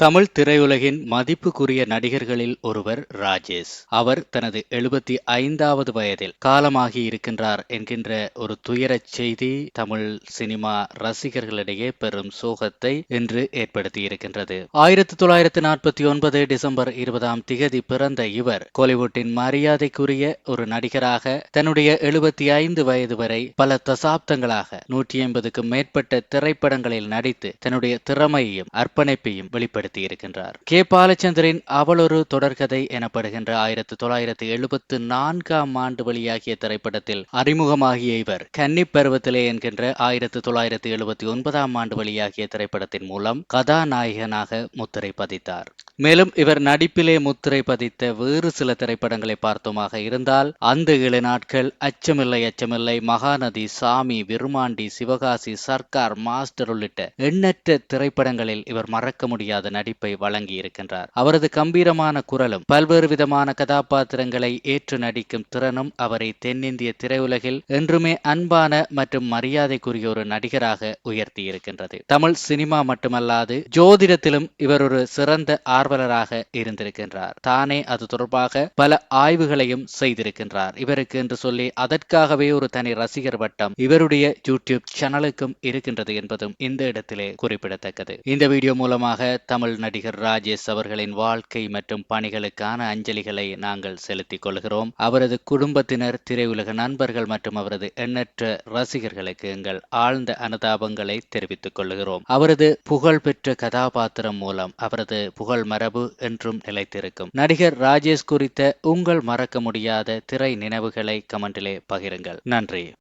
தமிழ் திரையுலகின் மதிப்புக்குரிய நடிகர்களில் ஒருவர் ராஜேஷ். அவர் தனது எழுபத்தி ஐந்தாவது வயதில் காலமாகி இருக்கின்றார் என்கின்ற ஒரு துயரச் செய்தி தமிழ் சினிமா ரசிகர்களிடையே பெரும் சோகத்தை இன்று ஏற்படுத்தி இருக்கின்றது ஆயிரத்தி தொள்ளாயிரத்தி நாற்பத்தி ஒன்பது டிசம்பர் இருபதாம் திகதி பிறந்த இவர் கோலிவுட்டின் மரியாதைக்குரிய ஒரு நடிகராக தன்னுடைய எழுபத்தி ஐந்து வயது வரை பல தசாப்தங்களாக நூற்றி ஐம்பதுக்கும் மேற்பட்ட திரைப்படங்களில் நடித்து தன்னுடைய திறமையையும் அர்ப்பணிப்பையும் வெளிப்படுத்தி இருக்கின்றார் கே. பாலச்சந்திரன் அவளொரு தொடர்கதை எனப்படுகின்ற ஆயிரத்தி தொள்ளாயிரத்தி எழுபத்து நான்காம் ஆண்டு வெளியாகிய திரைப்படத்தில் அறிமுகமாகிய இவர் கன்னி பருவத்திலே என்கின்ற ஆயிரத்தி தொள்ளாயிரத்தி எழுபத்தி ஒன்பதாம் ஆண்டு வெளியாகிய திரைப்படத்தின் மூலம் கதாநாயகனாக முத்திரை பதித்தார். மேலும் இவர் நடிப்பிலே முத்திரை பதித்த வேறு சில திரைப்படங்களை பார்த்தோமாக இருந்தால் அந்த ஏழு நாட்கள் அச்சமில்லை அச்சமில்லை மகாநதி சாமி விருமாண்டி சிவகாசி சர்க்கார் மாஸ்டர் உள்ளிட்ட எண்ணற்ற திரைப்படங்களில் இவர் மறக்க முடியாத நடிப்பை வழங்கி இருக்கின்றார் அவரது கம்பீரமான குரலும் பல்வேறு விதமான கதாபாத்திரங்களை ஏற்று நடிக்கும் திறனும் அவரை தென்னிந்திய திரையுலகில் என்றுமே அன்பான மற்றும் மரியாதைக்குரிய ஒரு நடிகராக உயர்த்தி இருக்கின்றது தமிழ் சினிமா மட்டுமல்லாது ஜோதிடத்திலும் இவர் ஒரு சிறந்த ஆர்வலராக இருந்திருக்கின்றார். தானே அது தொடர்பாக பல ஆய்வுகளையும் செய்திருக்கின்றார். இவருக்கு என்று சொல்லி அதற்காகவே ஒரு தனி ரசிகர் வட்டம் இவருடைய யூடியூப் சேனலுக்கும் இருக்கின்றது என்பதும் இந்த இடத்திலே குறிப்பிடத்தக்கது. இந்த வீடியோ மூலமாக தமிழ் தமிழ் நடிகர் ராஜேஷ் அவர்களின் வாழ்க்கை மற்றும் பணிகளுக்கான அஞ்சலிகளை நாங்கள் செலுத்திக் கொள்கிறோம். அவரது குடும்பத்தினர் திரையுலக நண்பர்கள் மற்றும் அவரது எண்ணற்ற ரசிகர்களுக்கு எங்கள் ஆழ்ந்த அனுதாபங்களை தெரிவித்துக் கொள்கிறோம். அவரது புகழ்பெற்ற கதாபாத்திரம் மூலம் அவரது புகழ் மரபு என்றும் நிலைத்திருக்கும். நடிகர் ராஜேஷ் குறித்த உங்கள் மறக்க முடியாத திரை நினைவுகளை கமெண்டிலே பகிருங்கள். நன்றி.